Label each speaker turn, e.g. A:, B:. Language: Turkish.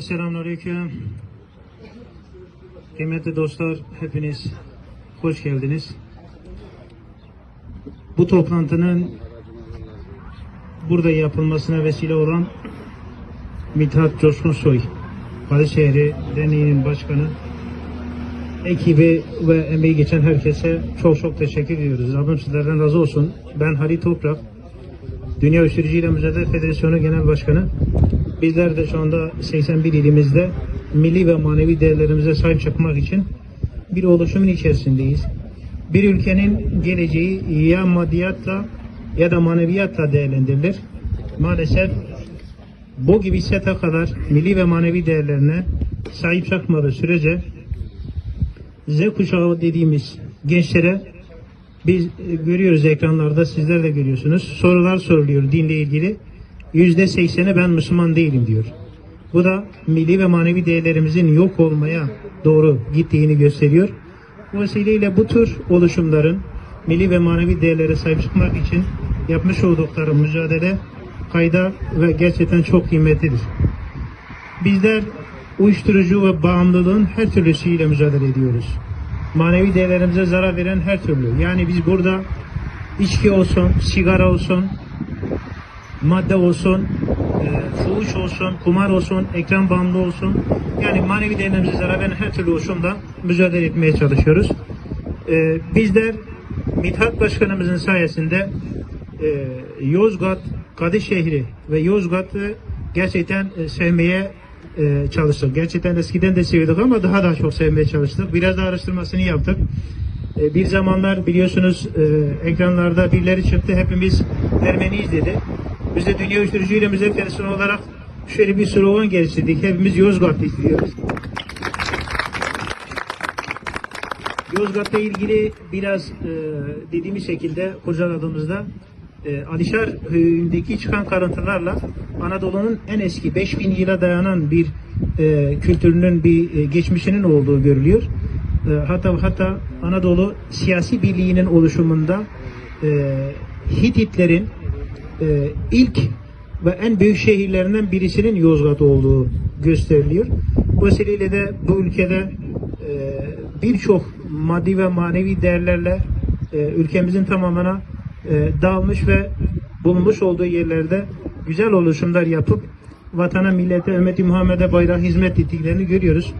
A: Selamünaleyküm. Kıymetli dostlar, hepiniz hoş geldiniz. Bu toplantının burada yapılmasına vesile olan Mithat Coşkunsoy, Kadışehir'i Derneği'nin başkanı, ekibi ve emeği geçen herkese çok çok teşekkür ediyoruz. Rabbim sizlerden razı olsun. Ben Halit Toprak, Dünya Uyuşturucu ile Mücadele Federasyonu Genel Başkanı. Bizler de şu anda 81 ilimizde milli ve manevi değerlerimize sahip çıkmak için bir oluşumun içerisindeyiz. Bir ülkenin geleceği ya maddiyatla ya da maneviyatla değerlendirilir. Maalesef bu gibi sete kadar milli ve manevi değerlerine sahip çıkmadığı sürece Z kuşağı dediğimiz gençlere biz e, görüyoruz ekranlarda sizler de görüyorsunuz. Sorular soruluyor dinle ilgili. Yüzde sekseni ben Müslüman değilim diyor. Bu da milli ve manevi değerlerimizin yok olmaya doğru gittiğini gösteriyor. Bu vesileyle bu tür oluşumların milli ve manevi değerlere sahip çıkmak için yapmış oldukları mücadele kayda ve gerçekten çok kıymetlidir. Bizler uyuşturucu ve bağımlılığın her türlüsüyle mücadele ediyoruz. Manevi değerlerimize zarar veren her türlü. Yani biz burada içki olsun, sigara olsun, madde olsun, e, fuhuş olsun, kumar olsun, ekran bağımlı olsun. Yani manevi değerlerimize zarar veren her türlü oluşumla mücadele etmeye çalışıyoruz. E, bizler Mithat Başkanımızın sayesinde e, Yozgat, Kadışehir'i ve Yozgat'ı gerçekten e, sevmeye e, çalıştık. Gerçekten eskiden de seviyorduk ama daha da çok sevmeye çalıştık. Biraz da araştırmasını yaptık. E, bir zamanlar biliyorsunuz e, ekranlarda birileri çıktı. Hepimiz Ermeniyiz dedi. Biz de Dünya Uyuşturucu ile Müze Federasyonu olarak şöyle bir slogan geliştirdik. Hepimiz Yozgat'lıyız diyoruz. Yozgat'la ilgili biraz e, dediğimiz şekilde kurcaladığımızda e, Alişar Höyü'ndeki çıkan karıntılarla Anadolu'nun en eski 5000 yıla dayanan bir kültürünün bir geçmişinin olduğu görülüyor. E, hatta hatta Anadolu siyasi birliğinin oluşumunda e, Hititlerin e, ilk ve en büyük şehirlerinden birisinin Yozgat olduğu gösteriliyor. Bu vesileyle de bu ülkede e, birçok maddi ve manevi değerlerle ülkemizin tamamına dağılmış ve bulunmuş olduğu yerlerde güzel oluşumlar yapıp vatana, millete, ümmeti Muhammed'e bayrağı hizmet ettiklerini görüyoruz.